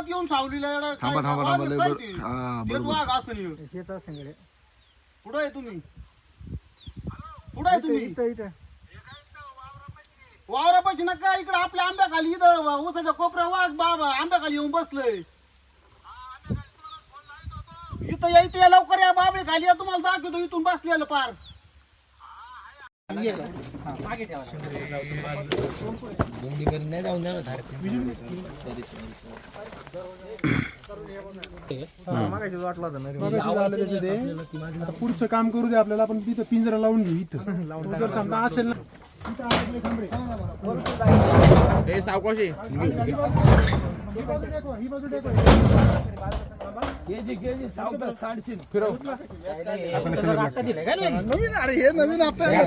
गवत येऊन सावलीला येडा काय? थांबा, थांबा, वाघ थांबा, लय काय बरं. ते? हा, तेच बरोबर. वाघ असं नाही शेत सगळे. पुढे आहे तुम्ही? पुढे आहे तुम्ही? इथं इथं. वावरापाशी नका इकडे आपल्या आंब्या खाली इथं उसाच्या कोपऱ्या वाघ बाबा आंब्या खाली येऊन बसलंय. इथं या इथं या लवकर या बाबळी खाली या तुम्हाला दाखवतो इथून बसलेलं पार मागाशी वाटला होता ना रे. मगाशी झालं त्याचं ते आता पुढचं काम करू दे आपल्याला आपण तिथं पिंजरा लावून घेऊ इथं जर. समजा असेल ना सावकाशी ही बाजू हे ही बाजू ही बाजू टेकवा. नवीन अरे हे नवीन आता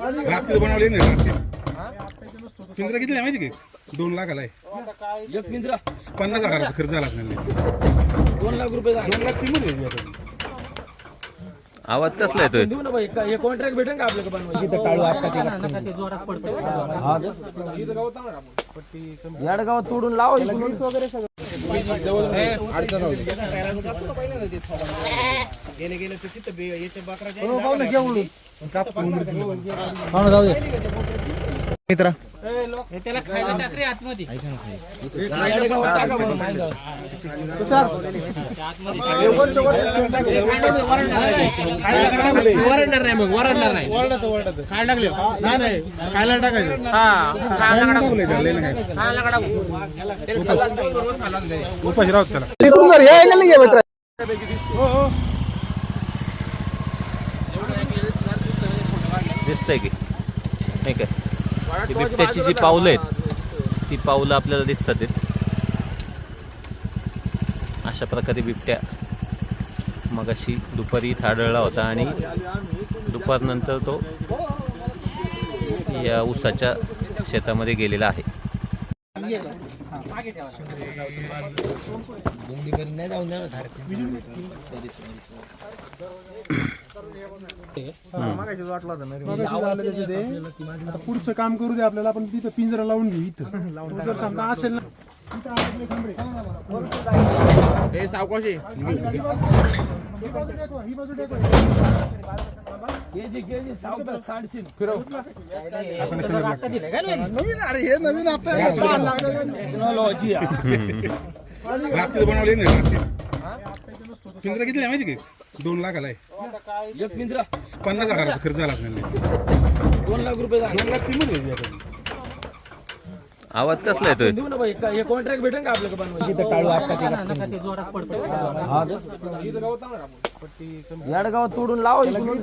रात्री बनवले ना रात्री. पिंजरा किती आहे माहिती का? दोन लाखाला आहे. एक पिंजरा. पन्नास हजाराचा खर्च झाला दोन लाख रुपये झाले. दोन लाख किंमत आता. आवाज कसला येतोय? देऊ ना भाई हे कॉन्ट्रॅक्ट भेटेल का आपल्याला बनवायची याडगावात तोडून लावा गावात. वरडणार मग वरडणार नाही काय टाकले नाही नाही खायला मित्रा हा खायला टाकलंय त्याला, लय नाही काय. खायला टाकू. त्याला खाल्लं तर बरोबर खाल्लं नाही. उपाशी राहत त्याला दिसतंय की नाही काय ती बिबट्याची जी पावलं आहेत ती पावलं आपल्याला दिसतात आहेत अशा प्रकारे बिबट्या मगाशी दुपारी इथं आढळला होता आणि दुपारनंतर तो या ऊसाच्या शेतामध्ये गेलेला आहे. पुढचं काम करू दे आपल्याला आपण तिथं पिंजरा लावून घेऊ इथं. तो जर समजा असेल ना. हे सावकाशी ही बाजू टेकवा, ही बाजू टेकवा. केजी केजी सावकाश साडशील नवीन अरे हे नवीन आता टेक्नॉलॉजी रात्री बनवले ना रात्री पिंजरा किती माहिती का दोन लाखाला आहे एक पिंजरा पन्नास हजाराचा खर्च झाला नाही दोन लाख रुपये. दोन लाख किंमत. आवाज कसला येतोय? देऊ ना भाई का- हे कॉन्ट्रॅक्ट भेटेल का आपल्याला बनवायची याडगावात तोडून लावा इकडून.